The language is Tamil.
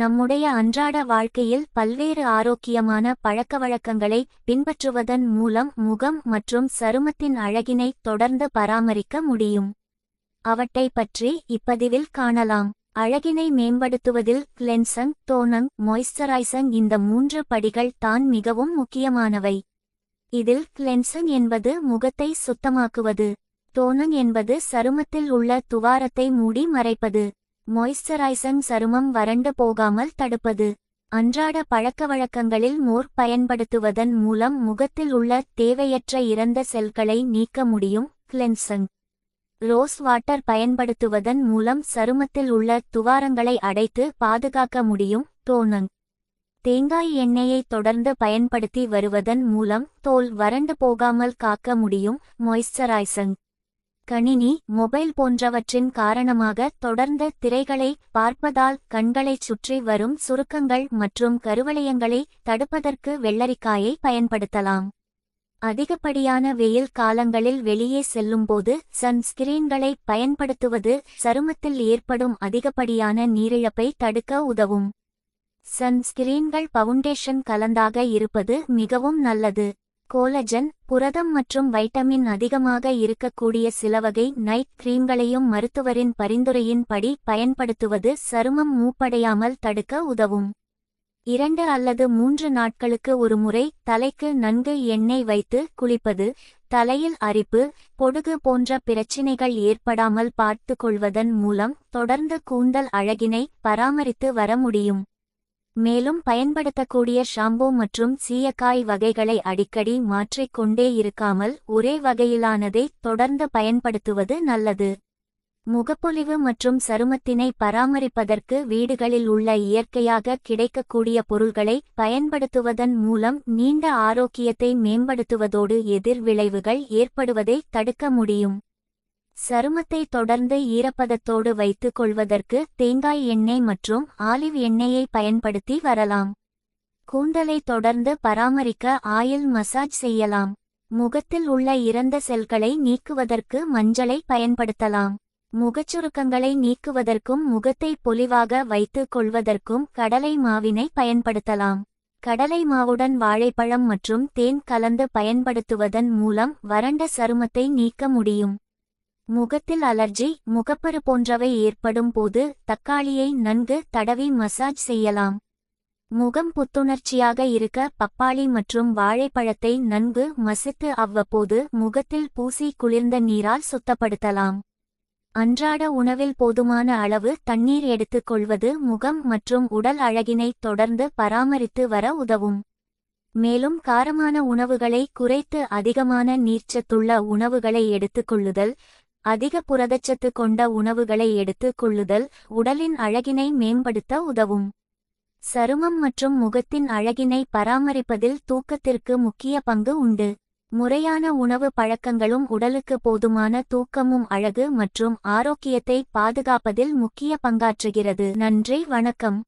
நம்முடைய அன்றாட வாழ்க்கையில் பல்வேறு ஆரோக்கியமான பழக்கவழக்கங்களை பின்பற்றுவதன் மூலம் முகம் மற்றும் சருமத்தின் அழகினை தொடர்ந்து பராமரிக்க முடியும். அவற்றை பற்றி இப்பதிவில் காணலாம். அழகினை மேம்படுத்துவதில் கிளென்சங் தோனங் மாய்ஸ்சரைசங் இந்த மூன்று படிகள் தான் மிகவும் முக்கியமானவை. இதில் கிளென்சங் என்பது முகத்தை சுத்தமாக்குவது. தோனங் என்பது சருமத்தில் உள்ள துவாரத்தை மூடி மறைப்பது. மாய்ஸ்சரைசங் சருமம் வறண்டு போகாமல் தடுப்பது. அன்றாட பழக்கவழக்கங்களில் மோர் பயன்படுத்துவதன் மூலம் முகத்தில் உள்ள தேவையற்ற இறந்த செல்களை நீக்க முடியும். கிளென்சங் ரோஸ் வாட்டர் பயன்படுத்துவதன் மூலம் சருமத்தில் உள்ள துவாரங்களை அடைத்து பாதுகாக்க முடியும். டோனங் தேங்காய் எண்ணெயை தொடர்ந்து பயன்படுத்தி வருவதன் மூலம் தோல் வறண்டு போகாமல் காக்க முடியும். மாய்ஸ்சரைசங் கணினி மொபைல் போன்றவற்றின் காரணமாக தொடர்ந்த திரைகளை பார்ப்பதால் கண்களைச் சுற்றி வரும் சுருக்கங்கள் மற்றும் கருவளையங்களை தடுப்பதற்கு வெள்ளரிக்காயை பயன்படுத்தலாம். அதிகப்படியான வெயில் காலங்களில் வெளியே செல்லும்போது சன்ஸ்கிரீன்களை பயன்படுத்துவது சருமத்தில் ஏற்படும் அதிகப்படியான நீரிழப்பை தடுக்க உதவும். சன்ஸ்கிரீன்கள் பவுண்டேஷன் கலந்தாக இருப்பது மிகவும் நல்லது. கோலஜன் புரதம் மற்றும் வைட்டமின் அதிகமாக இருக்கக்கூடிய சில வகை நைட் கிரீம்களையும் மருத்துவரின் பரிந்துரையின்படி பயன்படுத்துவது சருமம் மூப்படையாமல் தடுக்க உதவும். இரண்டு அல்லது மூன்று நாட்களுக்கு ஒரு முறை தலைக்கு நன்கு எண்ணெய் வைத்து குளிப்பது தலையில் அரிப்பு பொடுகு போன்ற பிரச்சினைகள் ஏற்படாமல் பார்த்து கொள்வதன் மூலம் தொடர்ந்து கூந்தல் அழகினை பராமரித்து வர முடியும். மேலும் பயன்படுத்தக்கூடிய ஷாம்பூ மற்றும் சீயக்காய் வகைகளை அடிக்கடி மாற்றிக் கொண்டே இருக்காமல் ஒரே வகையிலானதை தொடர்ந்து பயன்படுத்துவது நல்லது. முகப்பொலிவு மற்றும் சருமத்தினை பராமரிப்பதற்கு வீடுகளில் உள்ள இயற்கையாக கிடைக்கக்கூடிய பொருள்களை பயன்படுத்துவதன் மூலம் நீண்ட ஆரோக்கியத்தை மேம்படுத்துவதோடு எதிர்விளைவுகள் ஏற்படுவதை தடுக்க முடியும். சருமத்தை தொடர்ந்து ஈரப்பதத்தோடு வைத்துக் கொள்வதற்கு தேங்காய் எண்ணெய் மற்றும் ஆலிவ் எண்ணெயை பயன்படுத்தி வரலாம். கூந்தலை தொடர்ந்து பராமரிக்க ஆயில் மசாஜ் செய்யலாம். முகத்தில் உள்ள இறந்த செல்களை நீக்குவதற்கு மஞ்சளை பயன்படுத்தலாம். முகச்சுருக்கங்களை நீக்குவதற்கும் முகத்தை பொலிவாக வைத்துக் கொள்வதற்கும் கடலை மாவினை பயன்படுத்தலாம். கடலை மாவுடன் வாழைப்பழம் மற்றும் தேன் கலந்து பயன்படுத்துவதன் மூலம் வறண்ட சருமத்தை நீக்க முடியும். முகத்தில் அலர்ஜி முகப்பரு போன்றவை ஏற்படும் போது தக்காளியை நன்கு தடவி மசாஜ் செய்யலாம். முகம் புத்துணர்ச்சியாக இருக்க பப்பாளி மற்றும் வாழைப்பழத்தை நன்கு மசித்து அவ்வப்போது முகத்தில் பூசி குளிர்ந்த நீரால் சுத்தப்படுத்தலாம். அன்றாட உணவில் போதுமான அளவு தண்ணீர் எடுத்துக் கொள்வது முகம் மற்றும் உடல் அழகினை தொடர்ந்து பராமரித்து வர உதவும். மேலும் காரமான உணவுகளை குறைத்து அதிகமான நீர்ச்சத்துள்ள உணவுகளை எடுத்துக்கொள்ளுதல் அதிக புரதச்சத்து கொண்ட உணவுகளை எடுத்துக் கொள்ளுதல் உடலின் அழகினை மேம்படுத்த உதவும். சருமம் மற்றும் முகத்தின் அழகினை பராமரிப்பதில் தூக்கத்திற்கு முக்கிய பங்கு உண்டு. முறையான உணவு பழக்கங்களும் உடலுக்கு போதுமான தூக்கமும் அழகு மற்றும் ஆரோக்கியத்தை பாதுகாப்பதில் முக்கிய பங்காற்றுகிறது. நன்றி வணக்கம்.